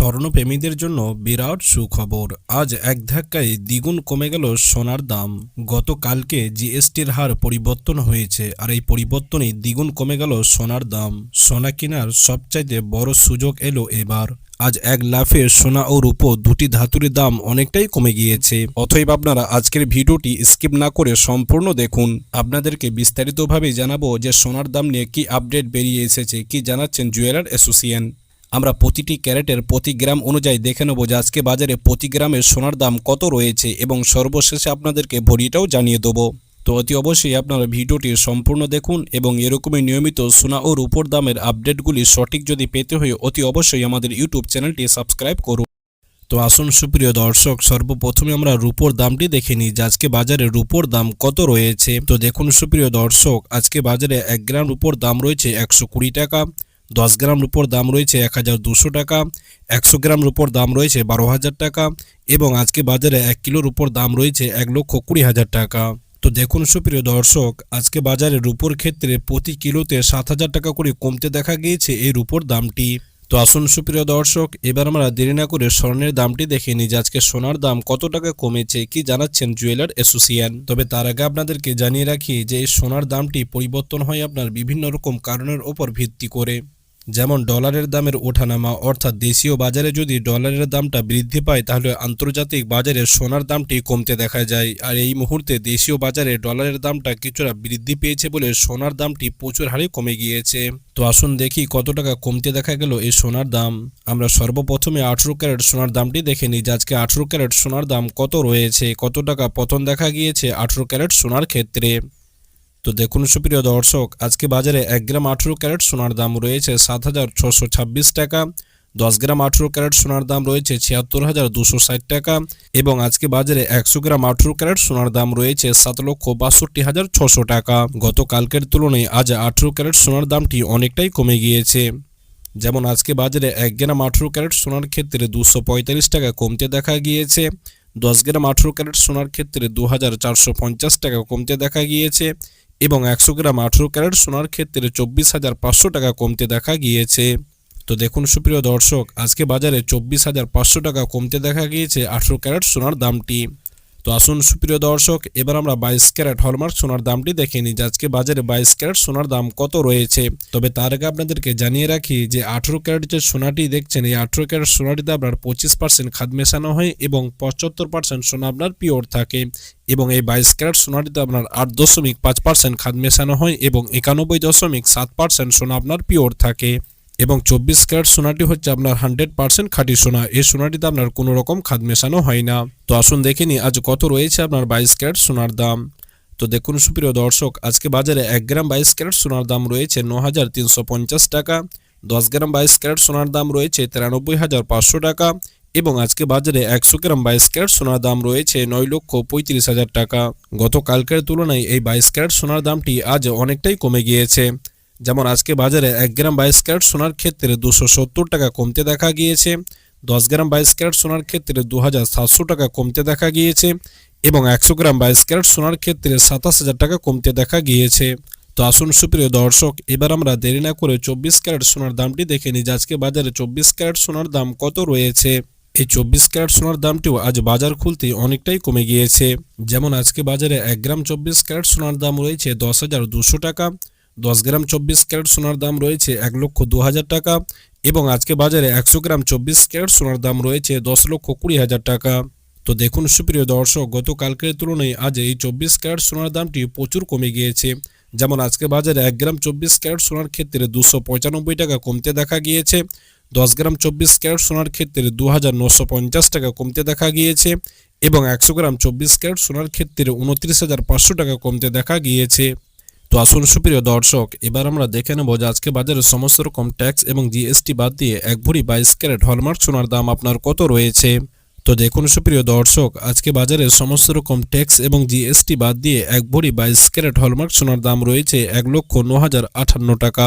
স্বর্ণপ্রেমীদের জন্য বিরাট সুখবর। আজ এক ধাক্কায় দ্বিগুণ কমে গেল সোনার দাম। গতকালকে জিএসটির হার পরিবর্তন হয়েছে আর এই পরিবর্তনে দ্বিগুণ কমে গেল সোনার দাম। সোনা কেনার সবচাইতে বড় সুযোগ এলো এবার। আজ এক লাফে সোনা ও রূপো দুটি ধাতুর দাম অনেকটাই কমে গিয়েছে। অথব আপনারা আজকের ভিডিওটি স্কিপ না করে সম্পূর্ণ দেখুন। আপনাদেরকে বিস্তারিতভাবে জানাব যে সোনার দাম নিয়ে কি আপডেট বেরিয়ে এসেছে, কি জানাচ্ছেন জুয়েলার অ্যাসোসিয়েশন। আমরা প্রতিটি ক্যারেটের প্রতি গ্রাম অনুযায়ী দেখে নেব যে আজকে বাজারে প্রতি গ্রামের সোনার দাম কত রয়েছে এবং সর্বশেষে আপনাদেরকে ভরিটাও জানিয়ে দেবো। তো অতি অবশ্যই আপনারা ভিডিওটি সম্পূর্ণ দেখুন এবং এরকমই নিয়মিত সোনা ও রূপোর দামের আপডেটগুলি সঠিক যদি পেতে হয় অতি অবশ্যই আমাদের ইউটিউব চ্যানেলটি সাবস্ক্রাইব করুন। তো আসুন সুপ্রিয় দর্শক, সর্বপ্রথমে আমরা রূপোর দামটি দেখে নিই যে আজকে বাজারে রূপোর দাম কত রয়েছে। তো দেখুন সুপ্রিয় দর্শক, আজকে বাজারে এক গ্রাম রূপোর দাম রয়েছে একশো কুড়ি টাকা। দশ গ্রাম রুপোর দাম রয়েছে এক হাজার দুশো টাকা, একশো গ্রাম রূপোর দাম রয়েছে বারো হাজার টাকা এবং আজকে বাজারে এক কিলোর উপর দাম রয়েছে এক লক্ষ কুড়ি হাজার টাকা। তো দেখুন সুপ্রিয় দর্শক, আজকে বাজারে রুপোর ক্ষেত্রে প্রতি কিলোতে সাত হাজার টাকা করে কমতে দেখা গিয়েছে এই রুপোর দামটি। তো আসুন সুপ্রিয় দর্শক, এবার আমরা দেরি না করে স্বর্ণের দামটি দেখে নিই যে আজকে সোনার দাম কত টাকা কমেছে, কি জানাচ্ছেন জুয়েলার অ্যাসোসিয়েশন। তবে তার আগে আপনাদেরকে জানিয়ে রাখি যে এই সোনার দামটি পরিবর্তন হয় আপনার বিভিন্ন রকম কারণের ওপর ভিত্তি করে। যেমন ডলারের দামের ওঠানামা, অর্থাৎ দেশীয় বাজারে যদি ডলারের দামটা বৃদ্ধি পায়, তাহলে আন্তর্জাতিক বাজারে সোনার দামটি কমতে দেখা যায়। আর এই মুহূর্তে দেশীয় বাজারে ডলারের দামটা কিছুটা বৃদ্ধি পেয়েছে বলে সোনার দামটি প্রচুর হারে কমে গিয়েছে। তো আসুন দেখি কত টাকা কমতে দেখা গেল এই সোনার দাম। আমরা সর্বপ্রথমে আঠেরো ক্যারেট সোনার দামটি দেখে নিই আজকে আঠেরো ক্যারেট সোনার দাম কত রয়েছে, কত টাকা পতন দেখা গিয়েছে আঠেরো ক্যারেট সোনার ক্ষেত্রে। তো দেখুন সুপ্রিয় দর্শক, আজকে বাজারে এক গ্রাম আঠেরো ক্যারেট সোনার দাম রয়েছে সাত হাজার ছশো ছাব্বিশ টাকা, দশ গ্রাম আঠেরো ক্যারেট সোনার দাম রয়েছে ছিয়াত্তর হাজার দুশো ষাট টাকা এবং আজকে বাজারে একশো গ্রাম আঠেরো ক্যারেট সোনার দাম রয়েছে সাত লক্ষ বাষট্টি হাজার ছশো টাকা। গতকালকের তুলনায় আজ আঠেরো ক্যারেট সোনার দামটি অনেকটাই কমে গিয়েছে। যেমন আজকে বাজারে এক গ্রাম আঠেরো ক্যারেট সোনার ক্ষেত্রে দুশো পঁয়তাল্লিশ টাকা কমতে দেখা গিয়েছে, দশ গ্রাম আঠেরো ক্যারেট সোনার ক্ষেত্রে দু হাজার চারশো পঞ্চাশ টাকা কমতে দেখা গিয়েছে এবং একশো গ্রাম আঠেরো ক্যারেট সোনার ক্ষেত্রে চব্বিশ হাজার পাঁচশো টাকা কমতে দেখা গিয়েছে। তো দেখুন সুপ্রিয় দর্শক, আজকে বাজারে চব্বিশ হাজার পাঁচশো টাকা কমতে দেখা গিয়েছে আঠেরো ক্যারেট সোনার দামটি। তো আসুন সুপ্রিয় দর্শক, এবার আমরা বাইশ ক্যারেট হলমার্ক সোনার দামটি দেখে নিই, যে আজকে বাজারে বাইশ ক্যারেট সোনার দাম কত রয়েছে। তবে তার আগে আপনাদেরকে জানিয়ে রাখি যে আঠেরো ক্যারেট যে সোনাটি দেখছেন, এই আঠেরো ক্যারেট সোনাটিতে আপনার পঁচিশ পার্সেন্ট খাদ মেশানো হয় এবং পঁচাত্তর পার্সেন্ট সোনা আপনার পিওর থাকে এবং এই বাইশ ক্যারেট সোনাটিতে আপনার আট দশমিক পাঁচ পার্সেন্ট খাদ মেশানো হয় এবং একানব্বই দশমিক সাত পার্সেন্ট সোনা আপনার পিওর থাকে। এবং চব্বিশ ক্যারেট সোনাটি হচ্ছে আপনার হান্ড্রেড পার্সেন্ট খাঁটি সোনা। এই সোনাটিতে আপনার কোনো রকম খাদ মেশানো হয় না। তো আসুন দেখে নিই আজ কত রয়েছে আপনার বাইশ ক্যারেট সোনার দাম। তো দেখুন সুপ্রিয় দর্শক, আজকে বাজারে এক গ্রাম বাইশ ক্যারেট সোনার দাম রয়েছে ন হাজার তিনশো পঞ্চাশ টাকা, দশ গ্রাম বাইশ ক্যারেট সোনার দাম রয়েছে তিরানব্বই হাজার পাঁচশো টাকা এবং আজকে বাজারে একশো গ্রাম বাইশ ক্যারেট সোনার দাম রয়েছে নয় লক্ষ পঁয়ত্রিশ হাজার টাকা। গতকালকের তুলনায় এই বাইশ ক্যারেট সোনার দামটি আজ অনেকটাই কমে গিয়েছে। যেমন আজকে বাজারে এক গ্রাম বাইশ ক্যারেট সোনার ক্ষেত্রে দুশো সত্তর টাকা কমতে দেখা গিয়েছে, দশ গ্রাম বাইশ ক্যারেট সোনার ক্ষেত্রে দু হাজার সাতশো টাকা কমতে দেখা গিয়েছে এবং একশো গ্রাম বাইশ ক্যারেট সোনার ক্ষেত্রে সাতাশ হাজার টাকা কমতে দেখা গিয়েছে। তো আসুন সুপ্রিয় দর্শক, এবার আমরা দেরি না করে চব্বিশ ক্যারেট সোনার দামটি দেখে নিই যে আজকে বাজারে চব্বিশ ক্যারেট সোনার দাম কত রয়েছে। এই চব্বিশ ক্যারেট সোনার দামটিও আজ বাজার খুলতে অনেকটাই কমে গিয়েছে। যেমন আজকে বাজারে এক গ্রাম চব্বিশ ক্যারেট সোনার দাম রয়েছে দশ হাজার দুশো টাকা দশ গ্রাম চব্বিশ ক্যারেট সোনার দাম রয়েছে এক লক্ষ দু হাজার টাকা এবং আজকে বাজারে একশো গ্রাম চব্বিশ ক্যারেট সোনার দাম রয়েছে দশ লক্ষ কুড়ি হাজার টাকা। তো দেখুন সুপ্রিয় দর্শক, গতকালকের তুলনায় আজ এই চব্বিশ ক্যারেট সোনার দামটি প্রচুর কমে গিয়েছে। যেমন আজকে বাজারে এক গ্রাম চব্বিশ ক্যারেট সোনার ক্ষেত্রে দুশো পঁচানব্বই টাকা কমতে দেখা গিয়েছে, দশ গ্রাম চব্বিশ ক্যারেট সোনার ক্ষেত্রে দু হাজার নশো পঞ্চাশ টাকা কমতে দেখা গিয়েছে এবং একশো গ্রাম চব্বিশ ক্যারেট সোনার ক্ষেত্রে উনত্রিশ হাজার পাঁচশো টাকা কমতে দেখা গিয়েছে। তো আসুন সুপ্রিয় দর্শক, এবার আমরা দেখে নেব যে আজকে বাজারে সমস্ত রকম ট্যাক্স এবং জিএসটি বাদ দিয়ে এক ভরি বাইশ ক্যারেট হলমার্ক সোনার দাম আপনার কত রয়েছে? তো দেখুন সুপ্রিয় দর্শক, আজকে বাজারে সমস্ত রকম ট্যাক্স এবং জিএসটি বাদ দিয়ে এক ভরি বাইশ ক্যারেট হলমার্ক সোনার দাম রয়েছে এক লক্ষ ন হাজার আটান্ন টাকা।